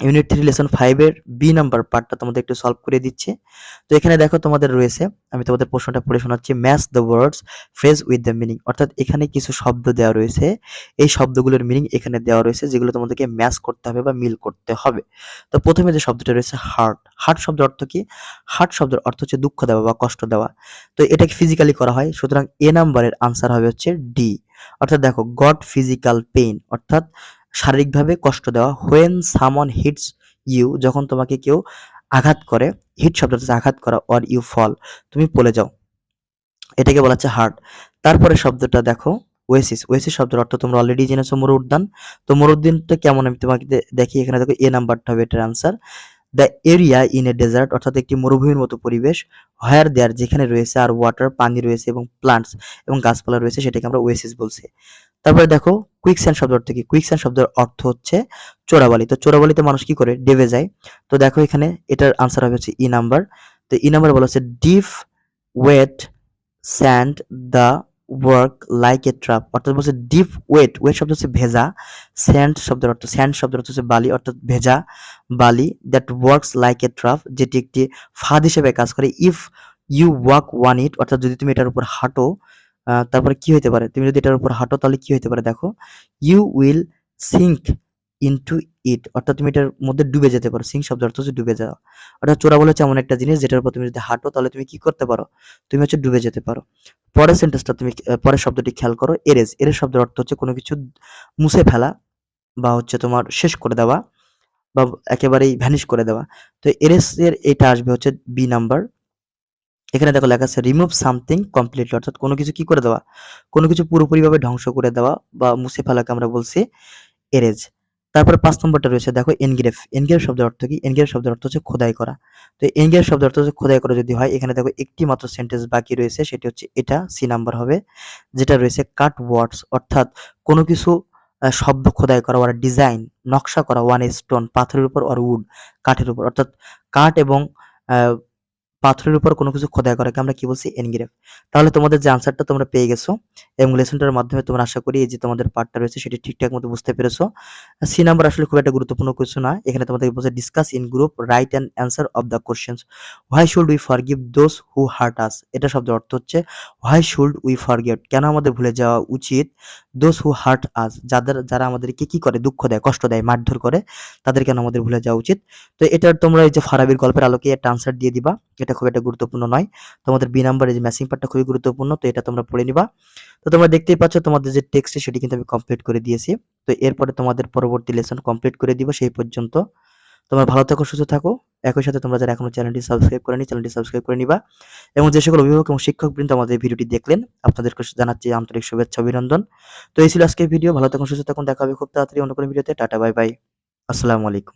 Unit three lesson ফাইভের B number পার্টটা তোমাদের একটু সলভ করে দিচ্ছে। তো এখানে দেখো তোমাদের রয়েছে, আমি তোমাদের প্রশ্নটা পড়ে শোনাচ্ছি match the words phrase with the meaning অর্থাৎ এখানে কিছু শব্দ দেওয়া রয়েছে, এই শব্দগুলোর মিনিং এখানে দেওয়া রয়েছে, যেগুলো তোমাদেরকে ম্যাচ করতে হবে বা মিল করতে হবে। তো প্রথমে যে শব্দটা রয়েছে হার্ট হার্ট শব্দের অর্থ কি? হার্ট শব্দের অর্থ হচ্ছে দুঃখ দেওয়া বা কষ্ট দেওয়া। তো এটাকে ফিজিক্যালি করা হয়, সুতরাং এ নাম্বারের আনসার হবে হচ্ছে ডি অর্থাৎ দেখো গড ফিজিক্যাল পেইন অর্থাৎ শারীরিকভাবে কষ্ট দেওয়া। হোয়েন সামন হিটস ইউ যখন তোমাকে কেউ আঘাত করে হিট শব্দ হচ্ছে আঘাত করা অর ইউ ফল তুমি পলে যাও। এটাকে বলা হচ্ছে হার্ট তারপরে শব্দটা দেখো ওয়েসিস ওয়েসিস শব্দের অর্থ তোমরা অলরেডি জেনেছো মরু উদ্যান তো মরু উদ্যানটা কেমন? আমি তোমাকে দেখি এখানে। দেখো এ নাম্বারটা হবে এটার answer the area in a desert অর্থাৎ একটি মরুভূমির মতো পরিবেশ হায়ার দেয়ার যেখানে রয়েছে আর ওয়াটার পানি রয়েছে এবং প্লান্টস এবং গাছপালা রয়েছে, সেটাকে আমরা ওয়েসিস বলছি। তারপরে দেখো কুইকস্যান্ড শব্দ অর্থ কি? কুইকস্যান্ড শব্দের অর্থ হচ্ছে চোরাবালি। তো চোরাবালিতে মানুষ কি করে? ডেবে যায়। তো দেখো এখানে, এটার আনসার হবে হচ্ছে ই নাম্বার তো ই নাম্বার বলা হচ্ছে deep wet sand the work like a trap অর্থাৎ বলছে ডিপ ওয়েট ওয়েট শব্দ হচ্ছে ভেজা স্যান্ড শব্দের অর্থ স্যান্ড শব্দের অর্থ হচ্ছে বালি, অর্থাৎ ভেজা বালি that works like a trap যেটি একটি ফাঁদ হিসেবে কাজ করে। If you walk on it অর্থাৎ যদি তুমি এটার উপর হাঁটো তারপরে কি হতে পারে? তুমি যদি এটার উপর হাঁটো, তাহলে কি হতে পারে? দেখো you will sink into it অর্থাৎ তুমি এটার মধ্যে ডুবে যেতে পারো। সিং শব্দ অর্থ হচ্ছে ডুবে যাওয়া। অর্থাৎ চোরা বলে হচ্ছে এমন একটা জিনিস যেটার উপর তুমি যদি হাঁটো, তাহলে তুমি কি করতে পারো? তুমি হচ্ছে ডুবে যেতে পারো। পরের সেন্টেন্সটা তুমি পরের শব্দটি খেয়াল করো এরেজ এরেজ শব্দের অর্থ হচ্ছে কোনো কিছু মুছে ফেলা বা হচ্ছে তোমার শেষ করে দেওয়া বা একেবারেই ভ্যানিশ করে দেওয়া। তো এরেজ এর এটা আসবে হচ্ছে বি নাম্বার এখানে দেখো লেখা আছে রিমুভ সামথিং কমপ্লিটলি অর্থাৎ কোনো কিছু কি করে দেওয়া? কোনো কিছু পুরোপুরিভাবে ধ্বংস করে দেওয়া বা মুছে ফেলাকে আমরা বলছি এরেজ তারপরে পাঁচ নম্বরটা রয়েছে, দেখো এনগ্রেভ এনগ্রেভ শব্দের অর্থ কি? এনগ্রেভ শব্দের অর্থ হচ্ছে খোদাই করা। তো এনগ্রেভ শব্দের অর্থ হচ্ছে খোদাই করা যদি হয়, এখানে দেখো একটি মাত্র সেন্টেন্স বাকি রয়েছে, সেটি হচ্ছে এটা, সি নাম্বার হবে, যেটা রয়েছে কাট ওয়ার্ডস অর্থাৎ কোনো কিছু শব্দ খোদাই করা ওর ডিজাইন নকশা করা ওয়ান স্টোন পাথরের উপর আর উড কাঠের উপর। অর্থাৎ কাঠ এবং পাথরের উপর কোনো কিছু খোদাই করাকে আমরা কি বলছি? এনগ্রেভ। তাহলে তোমাদের যে আনসারটা তোমরা পেয়ে গেছো, এবং লেসনটার মাধ্যমে তোমরা আশা করি এই যে তোমাদের পার্টটা রয়েছে সেটি ঠিকঠাক মতো বুঝতে পেরেছ। সি নাম্বার আসলে খুব একটা গুরুত্বপূর্ণ কিছু না এখানে তোমাদের বলছে discuss in group right and answer of the questions why should we forgive those who hurt us এটা শব্দের অর্থ হচ্ছে হোয়াই শুড উই ফরগেট কেন আমাদের ভুলে যাওয়া উচিত দোজ হু হার্ট আস যাদের, যারা আমাদেরকে কি করে? দুঃখ দেয়, কষ্ট দেয়, মারধর করে, তাদের কেন আমাদের ভুলে যাওয়া উচিত? তো এটার তোমরা এই যে ফারাবির গল্পের আলোকে একটা আনসার দিয়ে দিবা। এটা খুব একটা গুরুত্বপূর্ণ নয়। তোমাদের বি নাম্বারের যে ম্যাচিং পার্টটা খুবই গুরুত্বপূর্ণ, তো এটা তোমরা পড়ে নিবা। তো তোমরা দেখতেই পাচ্ছ তোমাদের যে টেক্সট সেটি কিন্তু আমি কমপ্লিট করে দিয়েছি। তো এরপরে তোমাদের পরবর্তী লেসন কমপ্লিট করে দিব সেই পর্যন্ত। তোমরা ভালো থাকো, সুস্থ থাকো। একই সাথে তোমরা যারা এখনও চ্যানেলটি সাবস্ক্রাইব করেনি চ্যানেলটি সাবস্ক্রাইব করে নিবা। এবং যে সকল অভিভাবক এবং শিক্ষকবৃন্দ আমাদের ভিডিওটি দেখলেন, আপনাদেরকে জানাচ্ছি আন্তরিক শুভেচ্ছা, অভিনন্দন। তো এই ছিল আজকের ভিডিও ভালো থাকুন সুস্থ থাকুন দেখা হবে খুব তাড়াতাড়ি অন্য কোনো ভিডিওতে টাটা বাই বাই আসসালামু আলাইকুম।